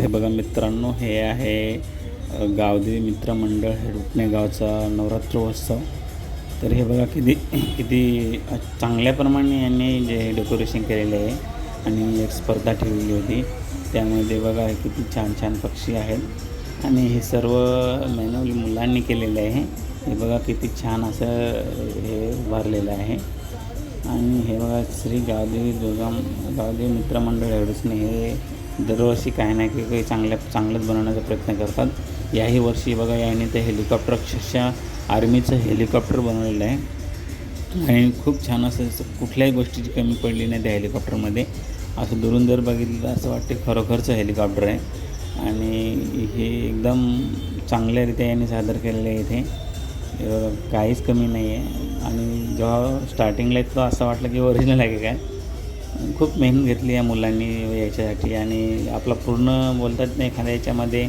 हे बघा मित्रांनो हे आहे गावदेवी मित्र मंडळ हेडुकणे गावचा नवरात्रोत्सव तर हे बघा किती किती चांगल्याप्रमाणे यांनी जे डेकोरेशन केलेले आहे आणि एक स्पर्धा ठेवली होती. त्यामध्ये बघा किती छान छान पक्षी आहेत. आणि हे सर्व मेनवली मुलांनी केलेलं आहे. हे बघा किती छान असं हे उभारलेलं आहे. आणि हे बघा श्री गावदेवी दुर्गा गावदेवी मित्रमंडळ नाही हे दरवर्षी काही ना काही काही चांगल्या चांगलंच बनवण्याचा प्रयत्न करतात. याही वर्षी बघा याने ते हेलिकॉप्टर अक्षरशः आर्मीचं हेलिकॉप्टर बनवलेलं आहे. आणि खूप छान असं कुठल्याही गोष्टीची कमी पडली नाही त्या हेलिकॉप्टरमध्ये. असं दुरून जर बघितलं तर असं वाटते खरोखरचं हेलिकॉप्टर आहे. आणि हे एकदम चांगल्यारीत्या यांनी सादर केलेलं आहे इथे. काहीच कमी नाही आहे. आणि जेव्हा स्टार्टिंगला तो असं वाटलं की ओरिजिनल आहे की काय? खूप मेहनत घेतली या मुलांनी याच्यासाठी आणि आपला पूर्ण बोलतात नाही एखाद्या याच्यामध्ये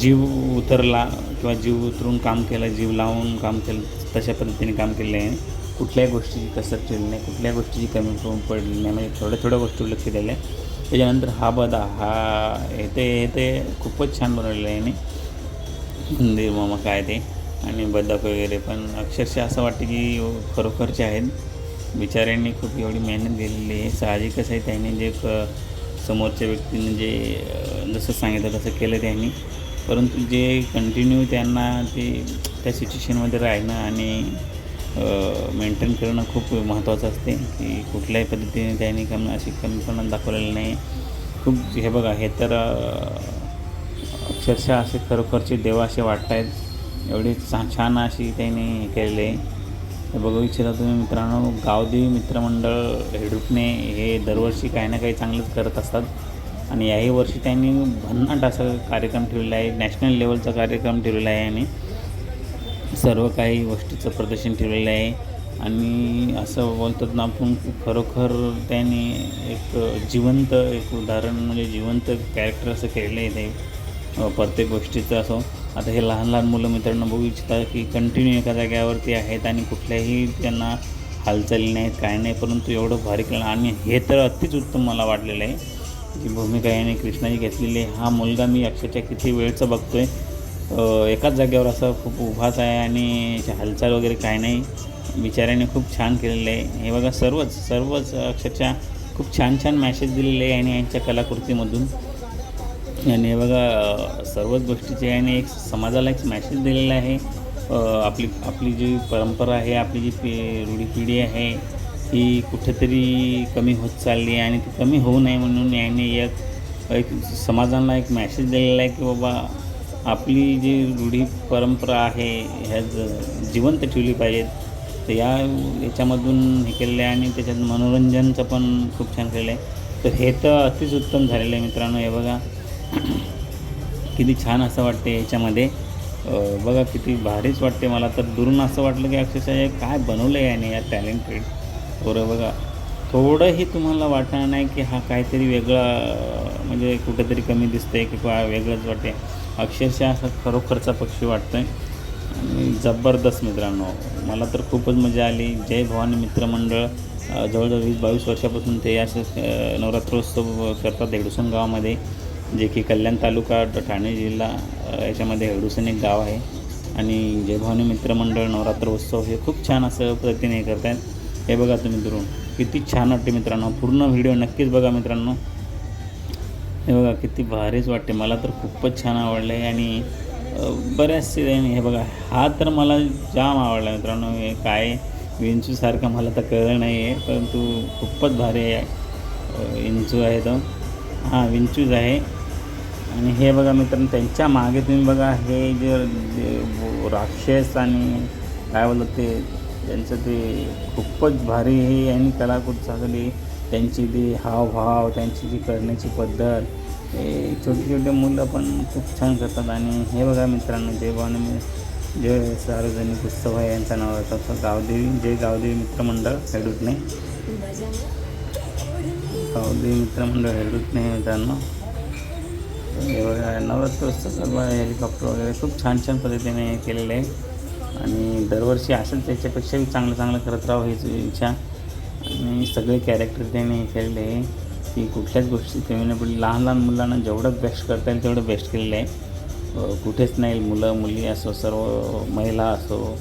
जीव उतरला किंवा जीव उतरून काम केलं जीव लावून काम केलं तशा पद्धतीने काम केलेलं आहे कुठल्याही गोष्टीची कसर केली नाही कुठल्याही गोष्टीची कमी करून पडली नाही. म्हणजे थोड्या थोड्या गोष्टी लक्ष दिल्या आहे त्याच्यानंतर हा बदा हा हे ते हे ते खूपच छान बनवलेलं आहे याने. मंदिर मामा काय ते आणि बदक वगैरे पण अक्षरशः असं वाटतं की खरोखरचे आहेत. बिचाऱ्यांनी खूप एवढी मेहनत केलेली आहे. साहजिकच आहे त्यांनी जे क समोरच्या व्यक्तीने जे जसं सांगितलं तसं केलं त्यांनी. परंतु जे कंटिन्यू त्यांना ते त्या सिच्युएशनमध्ये राहणं आणि मेंटेन करणं खूप महत्त्वाचं असते. की कुठल्याही पद्धतीने त्यांनी कमी अशी कमीपणा दाखवलेलं नाही. खूप हे बघा हे तर अक्षरशः असे खरोखरचे देव असे वाटत आहेत एवढी छान छान अशी त्यांनी हे आहे. बघू इच्छिता तुम्ही मित्रांनो गावदेवी मित्रमंडळ हेडुकणे हे दरवर्षी काही ना काही चांगलंच करत असतात. आणि याही वर्षी त्यांनी भन्नाट असं कार्यक्रम ठेवलेला आहे नॅशनल लेवलचा कार्यक्रम ठेवलेला आहे आणि सर्व काही गोष्टीचं प्रदर्शन ठेवलेलं आहे. आणि असं बोलतात ना आपण खरोखर त्यांनी एक जिवंत एक उदाहरण म्हणजे जिवंत कॅरेक्टर असं केलेलं आहे ते प्रत्येक गोष्टीचं असो. आता हे लहान लहान मुलं मित्रांनो बघू इच्छितात की कंटिन्यू एका जाग्यावरती आहेत आणि कुठल्याही त्यांना हालचाली नाहीत काय नाही परंतु एवढं भारी केलं आणि हे तर अतिच उत्तम मला वाटलेलं आहे. जी भूमिका याने कृष्णाजी घेतलेली आहे हा मुलगा मी अक्षरशः किती वेळचं बघतो आहे एकाच जागेवर असा खूप उभाच आहे आणि याची हालचाल वगैरे काय नाही बिचाऱ्याने खूप छान केलेलं आहे. हे बघा सर्वच सर्वच अक्षरशः खूप छान छान मॅसेज दिलेले आहे आणि यांच्या कलाकृतीमधून. याने हे बघा सर्वच गोष्टीचे याने एक समाजाला एक मॅसेज दिलेला आहे. आपली आपली जी परंपरा आहे आपली जी पि रूढी पिढी आहे ही कुठेतरी कमी होत चालली आहे आणि ती कमी होऊ नये म्हणून याने एक एक समाजांना एक मॅसेज दिलेला आहे की बाबा आपली जी रूढी परंपरा आहे ह्या ज- जिवंत ठेवली पाहिजेत. तर या याच्यामधून हे केलेलं आहे आणि त्याच्यात मनोरंजनचं पण खूप छान केलेलं आहे. तर हे तर अतिच उत्तम झालेलं आहे मित्रांनो हे बघा. किती छान असं वाटते याच्यामध्ये. बघा किती भारीच वाटते मला. तर दुरून असं वाटलं की अक्षरशः काय बनवलं आहे याने या टॅलेंटेड बरं बघा थोडंही तुम्हाला वाटणार नाही की हा काहीतरी वेगळा म्हणजे कुठेतरी कमी दिसतंय किंवा वेगळंच वाटते अक्षरशः असा खरोखरचा पक्षी वाटतोय. आणि जबरदस्त मित्रांनो मला तर खूपच मजा आली. जय भवानी मित्रमंडळ. जवळजवळ वीस बावीस वर्षापासून ते असं नवरात्रोत्सव करतात हेडुसन गावामध्ये. जे की कल्याण तालुका ठाणे जिल्हा याच्यामध्ये हेडुसन एक गाव आहे. आणि जय भवानी नवरात्र उत्सव हे खूप छान असं पद्धतीने करत आहेत हे बघा तुम्ही दुरून किती छान वाटते मित्रांनो. पूर्ण व्हिडिओ नक्कीच बघा मित्रांनो. हे बघा किती भारीच वाटते. मला तर खूपच छान आवडलं आहे आणि बऱ्याचसे हे बघा हा तर मला जाम आवडला मित्रांनो. हे काय विंचूसारखं मला तर कळलं नाही आहे परंतु खूपच भारी आहे. विंचू आहे तो. हां विंचूज आहे. आणि हे बघा मित्रांनो त्यांच्या मागे तुम्ही बघा हे जे जे राक्षस आणि काय बोलतात ते त्यांचं ते खूपच भारी हे यांनी कलाकृती साधली त्यांची ती हावभाव त्यांची जी करण्याची पद्धत हे छोटे छोटे मुलं पण खूप छान करतात. आणि हे बघा मित्रांनो भवानी मी जय सार्वजनिक उत्सव आहे यांचा नाव आहे गावदेवी. जय गावदेवी मित्रमंडळ हेडूतने. गावदेवी मित्रमंडळ हेडूतने हे मित्रांनो. नवरात्र सर्व हेलिकॉप्टर वगैरे खूप छान छान पद्धतीने हे केलेलं आहे. आणि दरवर्षी असेल त्याच्यापेक्षाही चांगलं चांगलं करत राहावं हीच इच्छा. आणि सगळे कॅरेक्टर त्याने हे केलेले आहे की कुठल्याच गोष्टी कमी नाही पडली लहान लहान मुलांना जेवढं बेस्ट करता येईल तेवढं बेस्ट केलेलं आहे. कुठेच नाही मुलं मुली असो सर्व महिला असो.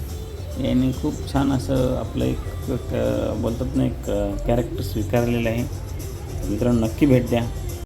यांनी खूप छान असं आपलं एक एक, बोलतात ना एक कॅरेक्टर स्वीकारलेलं आहे. मित्रांनो नक्की भेट द्या.